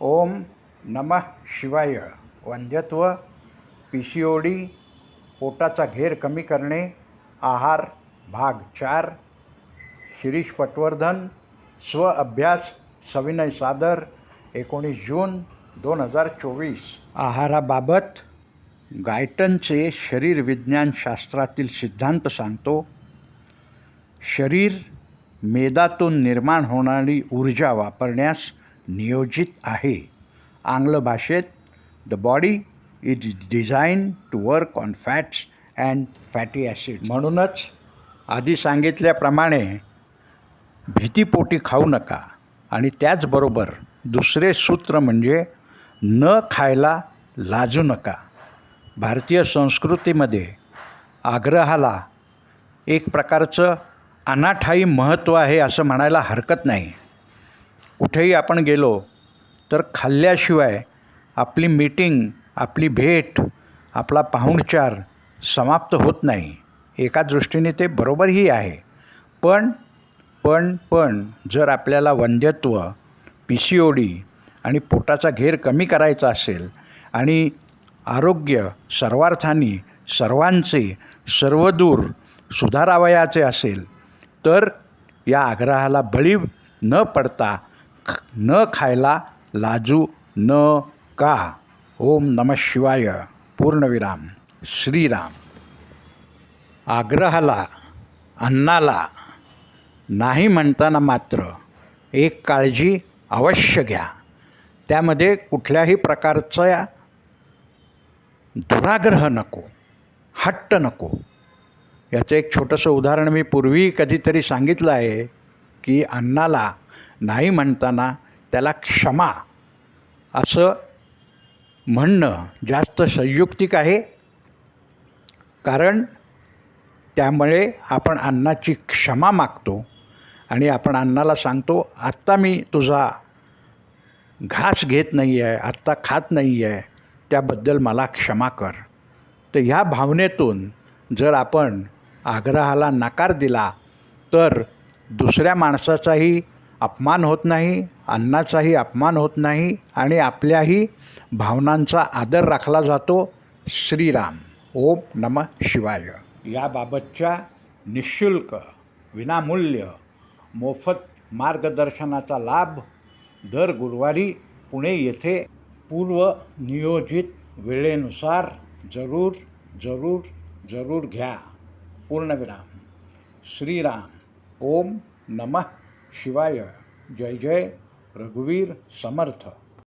ओम नमः शिवाय. वंध्यत्व पी सी ओ डी पोटाचा घेर कमी करणे आहार भाग चार शिरीष पटवर्धन स्व अभ्यास सविनय सादर एकोणीस जून दोन हजार चोवीस. आहाराबाबत गायटनचे शरीर विज्ञान शास्त्रातील सिद्धांत सांगतो शरीर मेदातून निर्माण होणारी ऊर्जा वापरण्यास नियोजित आहे. आंग्ल भाषेत the body is design to work on fats and fatty acid. म्हणूनच आधी सांगितल्याप्रमाणे भीतीपोटी खाऊ नका. आणि त्याचबरोबर दुसरे सूत्र म्हणजे न खायला लाजू नका. भारतीय संस्कृतीमध्ये आग्रहाला एक प्रकारचं अनाठाई महत्त्व आहे असं म्हणायला हरकत नाही. कुठेही आपण गेलो तर खाल्ल्याशिवाय आपली मीटिंग आपली भेट आपला पाहुणचार समाप्त होत नाही. एका दृष्टीने ते बरोबरही आहे. पण पण पण जर आपल्याला वंध्यत्व पी सी ओ डी आणि पोटाचा घेर कमी करायचा असेल आणि आरोग्य सर्वार्थाने सर्वांचे सर्वदूर सुधारावयाचे असेल तर या आग्रहाला बळी न पडता न खायला लाजू न का? ओम नम शिवाय. पूर्णविराम. श्रीराम. आग्रहाला अन्नाला नाही म्हणताना मात्र एक काळजी अवश्य घ्या. त्यामध्ये कुठल्याही प्रकारचा दुराग्रह नको हट्ट नको. याचं एक छोटंसं उदाहरण मी पूर्वी कधीतरी सांगितलं आहे. की अन्नाला नाही म्हणताना त्याला क्षमा असं म्हणणं जास्त संयुक्तिक आहे. कारण त्यामुळे आपण अन्नाची क्षमा मागतो आणि आपण अन्नाला सांगतो आत्ता मी तुझा घास घेत नाही आहे आत्ता खात नाही आहे त्याबद्दल मला क्षमा कर. तर ह्या भावनेतून जर आपण आग्रहाला नकार दिला तर दुसऱ्या माणसाचाही अपमान होत नाही अन्नाचाही अपमान होत नाही आणि आपल्याही भावनांचा आदर राखला जातो. श्रीराम. ओम नम शिवाय. याबाबतच्या निशुल्क विनामूल्य मोफत मार्गदर्शनाचा लाभ दर गुरुवारी पुणे येथे पूर्वनियोजित वेळेनुसार जरूर जरूर जरूर घ्या. पूर्णविराम. श्रीराम. ओम नमः शिवाय. जय जय. रघुवीर समर्थ.